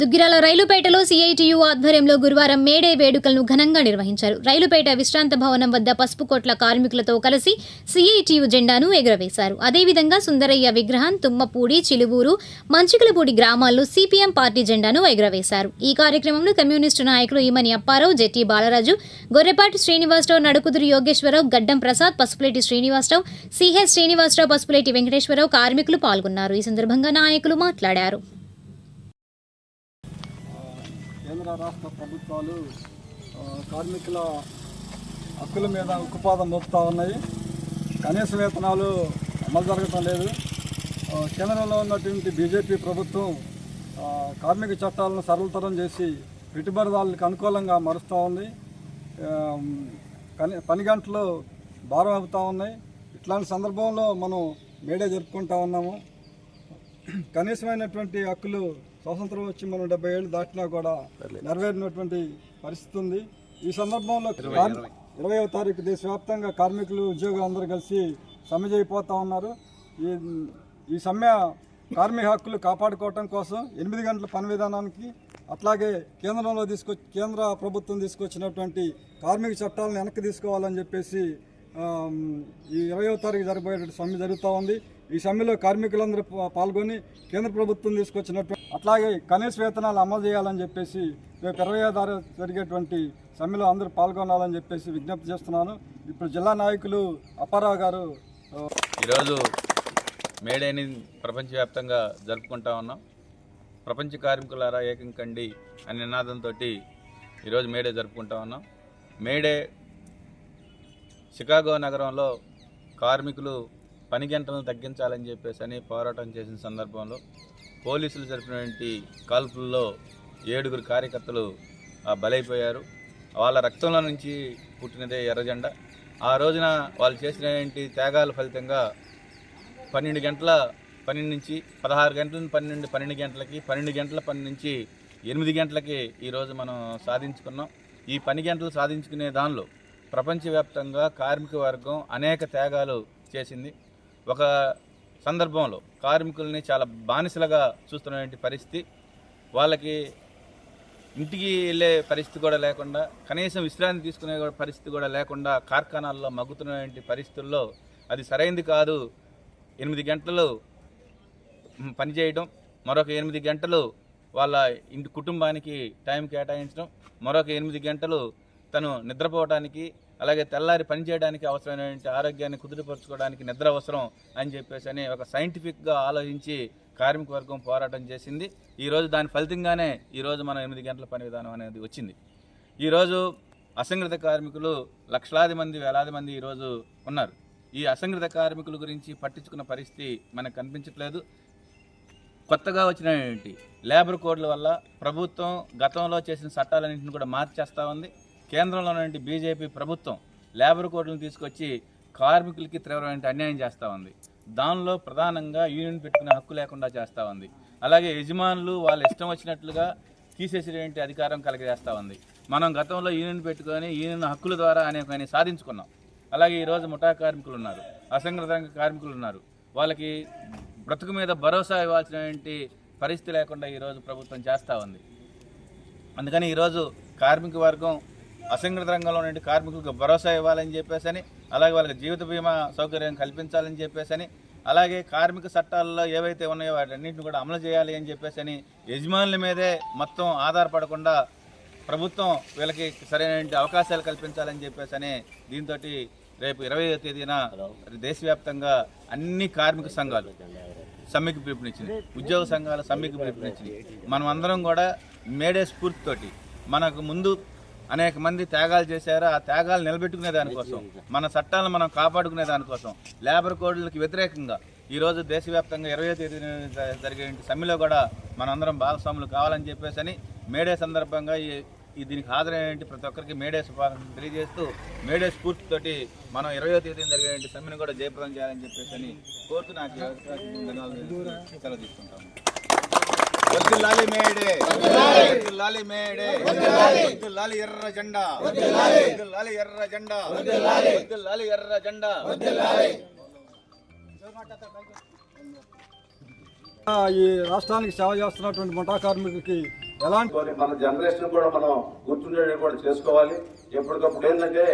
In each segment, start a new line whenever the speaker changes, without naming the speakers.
Duggirala రైలుపేటలో CITU ఆధ్వర్యంలో గురువారం May Day వేడుకలను ఘనంగా నిర్వహించారు. రైలుపేట విశ్రాంత భవనం వద్ద పసుపుకోట్ల కార్మికులతో కలిసి సిఐటియు జెండాను ఎగురవేశారు. అదేవిధంగా సుందరయ్య విగ్రహం తుమ్మపూడి చిలువూరు మంచికలపూడి గ్రామాల్లో సిపిఎం పార్టీ జెండాను ఎగురవేశారు. ఈ కార్యక్రమంలో కమ్యూనిస్టు నాయకులు ఈమని అప్పారావు జెట్టి బాలరాజు గొర్రెపాటి శ్రీనివాసరావు నడుకుదురు యోగేశ్వరరావు గడ్డం ప్రసాద్ పసుపులేటి శ్రీనివాసరావు సిహెచ్ శ్రీనివాసరావు పసుపులేటి వెంకటేశ్వరరావు కార్మికులు పాల్గొన్నారు. ఈ సందర్భంగా నాయకులు మాట్లాడారు.
కేంద్ర రాష్ట్ర ప్రభుత్వాలు కార్మికుల హక్కుల మీద ఉక్కుపాదం మోపుతూ ఉన్నాయి. కనీస వేతనాలు అమలు జరగటం లేదు. కేంద్రంలో ఉన్నటువంటి బీజేపీ ప్రభుత్వం కార్మిక చట్టాలను సరళతరం చేసి పెట్టుబడిదారులకు అనుకూలంగా మారుస్తూ ఉంది. పని పని గంటలు భారం అవుతూ ఉన్నాయి. ఇట్లాంటి సందర్భంలో మనం మేడే జరుపుకుంటా ఉన్నాము. కనీసమైనటువంటి హక్కులు స్వాతంత్రం వచ్చి మనం డెబ్బై ఏళ్ళు దాటినా కూడా నెరవేరినటువంటి పరిస్థితి ఉంది. ఈ సందర్భంలో ఇరవైవ తారీఖు దేశవ్యాప్తంగా కార్మికులు ఉద్యోగులు అందరూ కలిసి సమ్మె చేయబోతా ఉన్నారు. ఈ ఈ సమ్మె కార్మిక హక్కులు కాపాడుకోవటం కోసం ఎనిమిది గంటల పని విధానానికి అట్లాగే కేంద్రంలో తీసుకొ కేంద్ర ప్రభుత్వం తీసుకొచ్చినటువంటి కార్మిక చట్టాలను వెనక్కి తీసుకోవాలని చెప్పేసి ఈ ఇరవయో తారీఖు జరగబోయేటువంటి సమ్మె జరుగుతూ ఉంది. ఈ సమ్మెలో కార్మికులందరూ పాల్గొని కేంద్ర ప్రభుత్వం తీసుకొచ్చినట్టు అట్లాగే కనీస వేతనాలు అమలు చేయాలని చెప్పేసి రేపు ఇరవై తారీఖు జరిగేటువంటి సమ్మెలో అందరూ పాల్గొనాలని చెప్పేసి విజ్ఞప్తి చేస్తున్నాను. ఇప్పుడు జిల్లా నాయకులు అప్పారావు గారు
ఈరోజు మేడేని ప్రపంచవ్యాప్తంగా జరుపుకుంటా ఉన్నాం. ప్రపంచ కార్మికులారా ఏకం కండి అనే నినాదంతో ఈరోజు మేడే జరుపుకుంటా ఉన్నాం. మేడే చికాగో నగరంలో కార్మికులు పని గంటలను తగ్గించాలని చెప్పేసి అని పోరాటం చేసిన సందర్భంలో పోలీసులు జరిపినటువంటి కాల్పుల్లో ఏడుగురు కార్యకర్తలు బలైపోయారు. వాళ్ళ రక్తంలో నుంచి పుట్టినదే ఎర్రజెండా. ఆ రోజున వాళ్ళు చేసినటువంటి త్యాగాల ఫలితంగా పన్నెండు గంటల పన్నెండు నుంచి పదహారు గంటల నుంచి పన్నెండు పన్నెండు గంటలకి పన్నెండు గంటల పని నుంచి ఎనిమిది గంటలకి ఈరోజు మనం సాధించుకున్నాం. ఈ పని గంటలు సాధించుకునే దానిలో ప్రపంచవ్యాప్తంగా కార్మిక వర్గం అనేక త్యాగాలు చేసింది. ఒక సందర్భంలో కార్మికుల్ని చాలా బానిసలుగా చూస్తున్నటువంటి పరిస్థితి. వాళ్ళకి ఇంటికి వెళ్ళే పరిస్థితి కూడా లేకుండా కనీసం విశ్రాంతి తీసుకునే పరిస్థితి కూడా లేకుండా కార్ఖానాల్లో మగ్గుతున్నటువంటి పరిస్థితుల్లో అది సరైంది కాదు. ఎనిమిది గంటలు పనిచేయడం మరొక ఎనిమిది గంటలు వాళ్ళ ఇంటి కుటుంబానికి టైం కేటాయించడం మరొక ఎనిమిది గంటలు తను నిద్రపోవడానికి అలాగే తెల్లారి పని చేయడానికి అవసరమైనటువంటి ఆరోగ్యాన్ని కుదురుపరచుకోవడానికి నిద్ర అవసరం అని చెప్పేసి అని ఒక సైంటిఫిక్గా ఆలోచించి కార్మిక వర్గం పోరాటం చేసింది. ఈరోజు దాని ఫలితంగానే ఈరోజు మనం ఎనిమిది గంటల పని విధానం అనేది వచ్చింది. ఈరోజు అసంఘటిత కార్మికులు లక్షలాది మంది వేలాది మంది ఈరోజు ఉన్నారు. ఈ అసంఘటిత కార్మికుల గురించి పట్టించుకున్న పరిస్థితి మనకు కనిపించట్లేదు. కొత్తగా వచ్చినటువంటి లేబర్ కోడ్ల వల్ల ప్రభుత్వం గతంలో చేసిన చట్టాలన్నింటిని కూడా మార్చేస్తూ ఉంది. కేంద్రంలో బీజేపీ ప్రభుత్వం లేబర్ కోడ్లను తీసుకొచ్చి కార్మికులకి తీవ్రమైన అన్యాయం చేస్తూ ఉంది. దానిలో ప్రధానంగా యూనియన్ పెట్టుకునే హక్కు లేకుండా చేస్తూ ఉంది. అలాగే యజమానులు వాళ్ళ ఇష్టం వచ్చినట్లుగా తీసేసేటువంటి అధికారం కలగజేస్తూ ఉంది. మనం గతంలో యూనియన్ పెట్టుకొని యూనియన్ హక్కుల ద్వారా అనేకమైన సాధించుకున్నాం. అలాగే ఈరోజు ముఠా కార్మికులు ఉన్నారు అసంఘటిత కార్మికులు ఉన్నారు. వాళ్ళకి బ్రతుకు మీద భరోసా ఇవ్వాల్సినటువంటి పరిస్థితి లేకుండా ఈరోజు ప్రభుత్వం చేస్తూ ఉంది. అందుకని ఈరోజు కార్మిక వర్గం అసంఘటిత రంగంలో ఉండే కార్మికులకు భరోసా ఇవ్వాలని చెప్పేసి అని అలాగే వాళ్ళకి జీవిత బీమా సౌకర్యం కల్పించాలని చెప్పేసి అని అలాగే కార్మిక చట్టాల్లో ఏవైతే ఉన్నాయో వాటన్నింటిని కూడా అమలు చేయాలి అని చెప్పేసి అని యజమానుల మీదే మొత్తం ఆధారపడకుండా ప్రభుత్వం వీళ్ళకి సరైన అవకాశాలు కల్పించాలని చెప్పేసి అని దీంతో రేపు ఇరవై తేదీన దేశవ్యాప్తంగా అన్ని కార్మిక సంఘాలు సమ్మెకి పిలుపునిచ్చింది ఉద్యోగ సంఘాల సమ్మెకి పిలుపునిచ్చింది మనం అందరం కూడా మేడే స్ఫూర్తితోటి మనకు ముందు అనేక మంది త్యాగాలు చేశారు. ఆ త్యాగాలు నిలబెట్టుకునే దానికోసం మన చట్టాలను మనం కాపాడుకునే దానికోసం లేబర్ కోడ్లకి వ్యతిరేకంగా ఈరోజు దేశవ్యాప్తంగా ఇరవై తేదీన జరిగే సమ్మెలో కూడా మనందరం భాగస్వాములు కావాలని చెప్పేసి అని మేడే సందర్భంగా ఈ ఈ దీనికి హాజరైనటువంటి ప్రతి ఒక్కరికి మేడే శుభాకాంక్షలు తెలియజేస్తూ మేడే స్ఫూర్తితోటి మనం ఇరవయో తేదీన జరిగే సమ్మెను కూడా జయప్రదం చేయాలని చెప్పేసి అని కోరుతూ నాకు ధన్యవాదాలు సెలవు తీసుకుంటాము. వద్దులాలి మేడే. వద్దులాలి. May Day. వద్దులాలి. ఎర్ర జెండా. వద్దులాలి. ఎర్ర జెండా. వద్దులాలి. ఎర్ర జెండా.
ఆ, ఈ రాష్ట్రానికి సేవ చేస్తున్నటువంటి ముఠా కార్మికులకి ఎలాంటి
మన జనరేషన్ కూడా మనం గుర్తుండేది కూడా చేసుకోవాలి. ఎప్పటికప్పుడు ఏంటంటే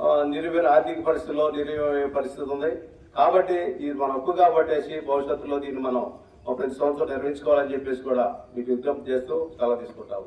ఆ, నిరువైన ఆర్థిక పరిస్థితుల్లో నిరువైన పరిస్థితి ఉంది. కాబట్టి ఇది మన హక్కు కాబట్టేసి భవిష్యత్తులో దీన్ని మనం ప్రతి సంవత్సరం నిర్వహించుకోవాలని చెప్పేసి కూడా మీకు విజ్ఞప్తి చేస్తూ సలహా తీసుకుంటాము.